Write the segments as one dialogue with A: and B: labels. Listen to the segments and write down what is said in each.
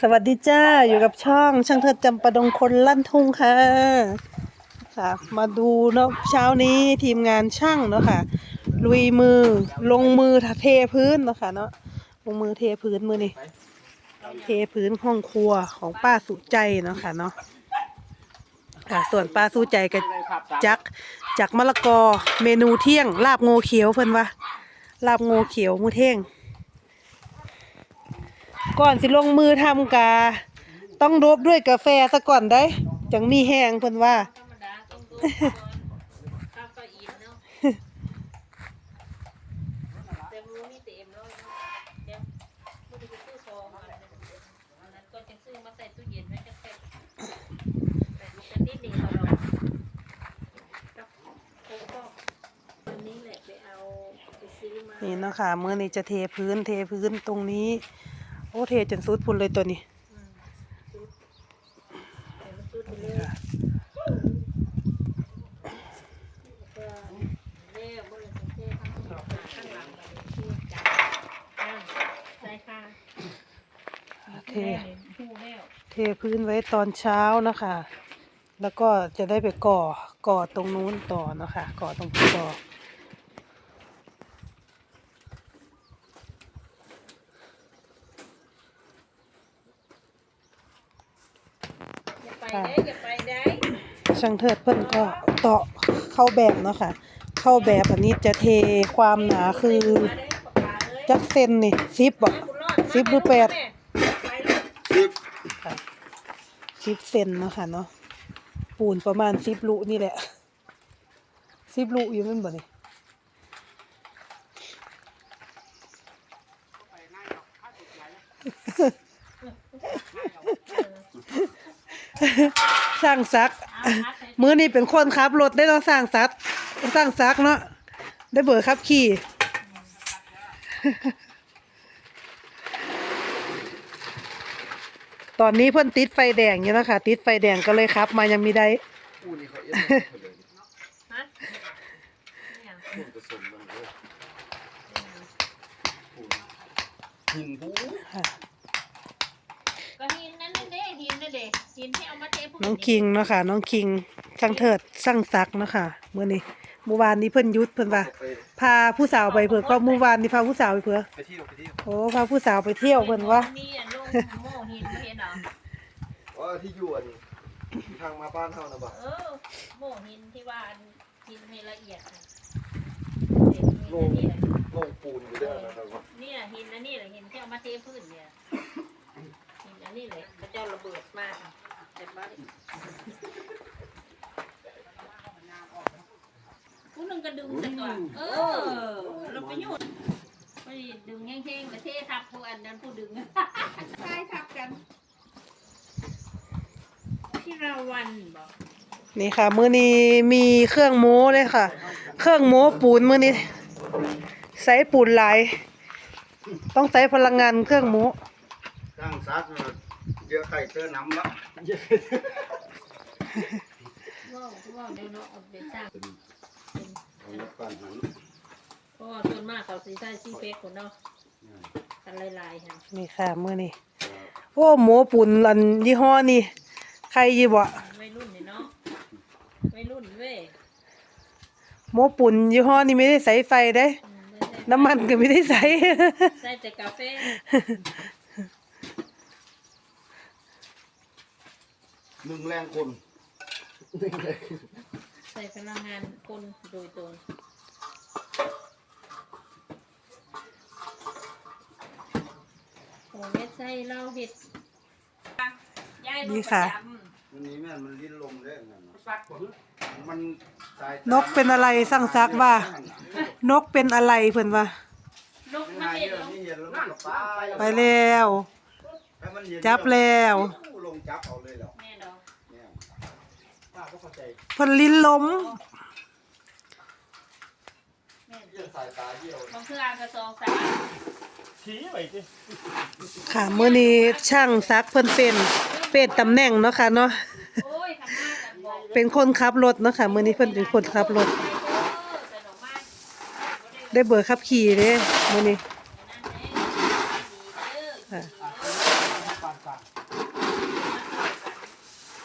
A: สวัสดีจ้าอยู่กับช่องช่างเถิดจำปาดงคนลั่นทุ่งค่ะค่ะ มาดูเนาะเช้านี้ทีมงานช่างเนาะค่ะ ลุยมือลงมือเทพื้นเนาะค่ะเนาะลงมือเทพื้นมือนี่เทพื้นห้องครัวของป้าสุใจเนาะค่ะเนาะค่ะส่วนป้าสุใจก็จักจักมะละกอเมนูเที่ยง ลาบโงเขียวเพิ่นว่าลาบโงเขียวมือเที่ยง ก่อนสิลงมือทำกา ต้องรบด้วยกาแฟซะก่อนได้จังมีแห้งเพิ่นว่า
B: นี่เนาะค่ะเต็มแล้วเนาะเดี๋ยวบ่ได้ไปซื้อซองอันนั้นอันนั้นก็จะเย็นไว้จะใส่แต่มันจะนิดเดียวเรากับโคก็อันนี้แหละไปเอาไปซื้อมา
A: นี่เนาะมือนี้จะเทพื้นเทพื้นตรงนี้ โอ้เทจนสุดพุ่นเลยตัวนี้
B: อืมซื้อแต่มันซื้อไปเลยแล้วก็แล้วบ่เลยจะเทข้างหลังข้างหลังแบบนี้จับอ่าใช่ค่ะ
A: เท
B: ผู้แล้ว
A: เทพื้นไว้ตอนเช้านะคะ แล้วก็จะได้ไปก่อ ก่อตรงนู้นต่อเนาะคะ ก่อตรงต่อ
B: อย่าไปได้อย่าไปได้
A: ช่างเทิดเพิ่นก็ต่อเข้าแบบเนาะค่ะ เข้าแบบอันนี้จะเทความหนาคือ
B: มาได้ปากกาเลย
A: จักเซนนี่สิบบ่
B: บุญรอด
A: สิบหรือแปด
B: ไปเลย
A: ค่ะสิบเซนเนาะค่ะเนาะปูนประมาณสิบลุนี่แหละสิบลุอยู่แมันบ่นี่ สร้างซัก มื้อนี้เป็นคนขับรถได้เนาะสร้างซักสร้างซักเนาะได้เบอร์ขับขี่ตอนนี้เพิ่นติดไฟแดงอยู่นะคะติดไฟแดงก็เลยขับ มายังมีได้
C: คู่นี้เขาเอ็นเขาเลย
B: ฮะ
C: คู่ผสมมันเลยคู่หินบู
B: ก็หินนั่นเด้ หินนั่นเด้หินที่เอามาเทพวก
A: น้องคิงเนาะค่ะ น้องคิงช่างเถิดช่างซักเนาะค่ะมื้อนี้เมื่อวานนี้เพิ่นหยุดเพิ่นว่า
C: ไป
A: พาผู้สาวไปเผื่อก็เมื่อวานนี้พาผู้สาวไปเผื่อ
C: ไปเที่ยวไปเที่ยว
A: โอ้พาผู้สาวไปเที่ยวเพิ่นว่า
B: มีอันลงโม่หินไม่เห็นเหรอ
C: ว่าที่อยู่อันทางมาบ้านเท่านะบ่า
B: เออโม่หินที่ว่าอันหินไม่ละเอียดน่ะ
C: โลงโลงปูนอยู่ด้วยนะครับว่า
B: เนี่ยหินอันนี้แหละหินที่เอามาเทพื้นเนี่ยหิน อันนี้เลยพระเจ้าระเบิดมากแต่บ้านผู้หนึ่งก็ดึงแต่ตัวเออเราไปโยนไปดึงแห้งๆแล้วเททับผู้อันนั้นผู้ดึงใช่ทับกันพี่ราวันบอก
A: นี่ค่ะ มื้อนี้มีเครื่องโม้เลยค่ะ เครื่องโม้ปูนมื้อนี้ใช้ปูนหลาย ต้องใช้พลังงานเครื่องโม้
C: สร้างซัก เยอะไข่เตอร์น้ำละ
B: ว่าว่าเดี๋ยวเนาะเอาไปสร้าง
C: เอาละกันหัน
B: เพราะว่าส่วนมากเขาสีใส่ซีเฟกคนเนาะกันลายๆค่ะ
A: นี่ค่ะมื้อนี้โอ้โม้ปูนอันยี่ห้อนี่ใครยี่บ่
B: ไม่รุ่นนี่เนาะไม่รุ่นเว้ย
A: โม้ปูนยี่ห้อนี่ไม่ได้ใส่ไฟได้ น้ำมันก็ไม่ได้ใส่
B: ใส่แต่กาแฟ
C: หนึ่งแรงคน
B: ใส่พลังงานคนโดยตรงโอ้เม็ดใส่เหล้าเห็ดยาย
A: นี่ค่ะ
C: วันนี้แม่มันลิ้นลมได้ไงมันสาย
A: นกเป็นอะไรสร้างซักว่า นกเป็นอะไรเพิ่นว่า
B: นก
C: ง่า
B: มายเห็
C: เย
B: ด
C: อะ
B: เนาะ
C: นี่เย็นแล้วมันก็ไป
A: ไปแล้ว
C: ให้มันเย็น
A: จับแล้ว
C: ลงจับเอาเลยเหรอ
B: แม่เนาะ
C: เนี่ยป้าก็ เข้าใจ
A: เพิ่นลิ้นล้ม
B: แม่
C: เยี่ยสายตาเยี่ยว
B: บางเครื่องกระซองสาม
A: ค่ะมื้อนี้ช่างซักเพิ่นเป็นเป็นตำแหน่งเนาะค่ะเนาะ
B: โอ้ยทำหน้ากันบอก
A: เป็นคนขับรถเนาะค่ะมื้อนี้เพิ่นเป็นคนขับรถ
B: แต่ดอกไม้
A: ได้เบอร์ขับขี่เด้มื้อนี้
B: นั่นเองดีเด้อ
A: ค่ะ
C: ปลา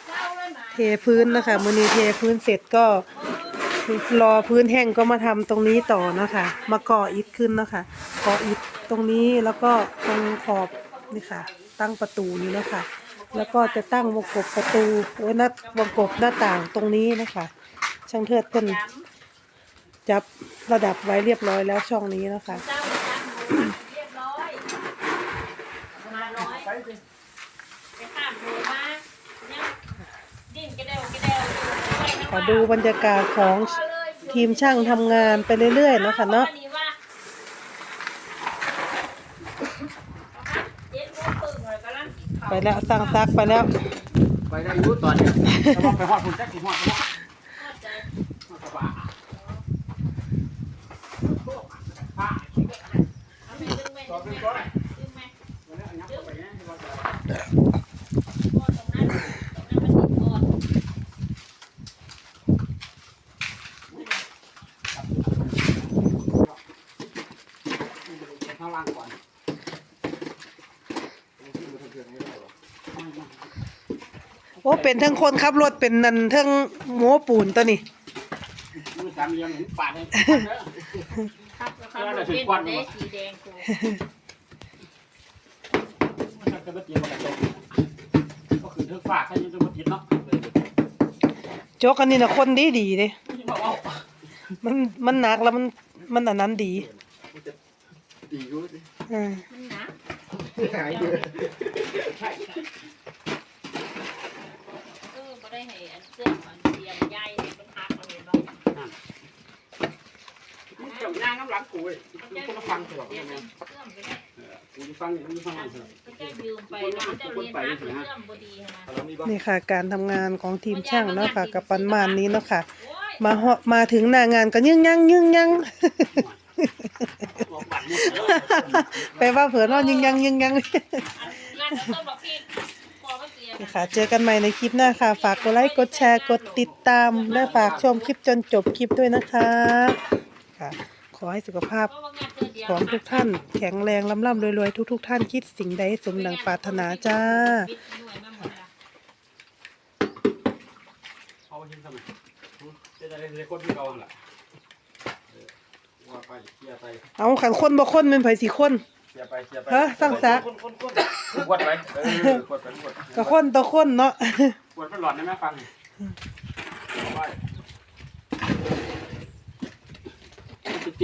B: เจ้า เท
A: พื้นนะคะมือนี้เทพื้นเสร็จก็รอพื้นแห้งก็มาทำตรงนี้ต่อนะคะ มาก่ออิฐขึ้นนะคะก่ออิฐตรงนี้แล้วก็ตรงขอบนี่ค่ะ ตั้งประตูนี้นะคะ แล้วก็จะตั้งวงกบประตูโอ้ยหน้าวงกบหน้าต่างตรงนี้นะคะ ช่างเทิดเพิ่นจับระดับไว้เรียบร้อยแล้วช่องนี้นะคะ
B: เจ้าเลยจ้ำหมูเรียบร้อยมาร้อยไปข้ามหมูมาเนี่ยดิ้นกระเดวกระเดว อยู่ไปทั้ง
A: ขอ
B: วัน
A: ดูบรรยากาศของทีมช่างทำงานไปเรื่อยๆเนาะคะเนาะไปแล้วสั่งซักไปแล้ว
C: ไปได้อยุตอนเนี้ยแต่ว่าไปหอดคุณแจ็คสิหอดไปหอดหอดกระบะผ้าตอนเป็นก้อนวันนี้อันนี้ไปเนี่ยที่ว่าจะข้างล่างก่อนขึ้นมาเถื่อนๆไม่ได้หรอ
A: โอ้เป็นทั้งคนขับรถเป็นนันทั้งโม้ปูนตัวนี้
C: มือสามเหลี่ยมเห็นปาดเลย
B: ครับครับรถเป็นได้สีแดงกู
C: มันจะมาเตียงมันจะก็คือเทือกฝากให้ยังจะมาติดเนาะ
A: โจกอันนี้นะคนดีดีๆเลย
C: ไม่บอกว่า
A: มันมันหนักแล้วมันมันอันนั้นดี
C: ดีอยู่ดิ
A: อ่า
B: มันหนัก
C: หายเลยใช่
B: เออบ่ได้ให้อันเสื้อมันเสียมใหญ่มันหักมาเห็นบ่
C: มึงเกี่ยวย่างน้ำหลัง กูเว้ยกูก็ฟังเถอะ
B: เดี๋ยว
C: เนี่ย
B: เสื่อมไปแล้ว
C: กูจะฟังอยู่มึงฟังเถอะ
B: มันจะยืมไปแล้วมันจะเรียนหาเสื่อมบ่ดีนะ
A: นี่ค่ะ การทำงานของทีมช่างเนาะค่ะกับปันมานนี้เนาะค่ะ
B: โอ้ย
A: มาเหาะมาถึงหน้างานก็ยึ่งยังยึ่งยัง
C: บอกบัตรหมดเลย
A: ไปว่าเผื่อนอนยึ่งยังยึ่งยัง
B: งานต้นบักพริกพอก็เสีย
A: นี่ค่ะ เจอกันใหม่ในคลิปหน้าค่ะ ฝากกดไลค์ กดแชร์ กดติดตาม และฝากชมคลิปจนจบคลิปด้วยนะคะ ค่ะข อให้สุขภาพ
B: เพราะว่างานเดือนเดียว
A: ของทุกท่าน แข็งแรงล่ำล่ำรวยๆ ทุก ๆ ท่านคิดสิ่งใดสมดังปรารถนาจ้า
B: บิดหน่วยมาหมดละ
C: เอาไปทิ้งทำไมจะได้เลยคนที่เราล่ะว่าไปเคลียร์ไป
A: เอาขันคนบ่คนเป็นไผสีคน
C: เคลียร์ไปเคลียร์ไป
A: ฮะสร้างสรรค์
C: คนคนคนกดไปเออกดไปกด
A: ก็คนต่อคนเนาะ
C: กดไปหลอดได้ไหมฟังไป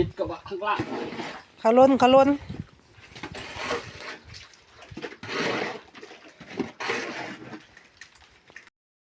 C: ติดกระบะข้างล่าง
A: ขาล้นขาล้น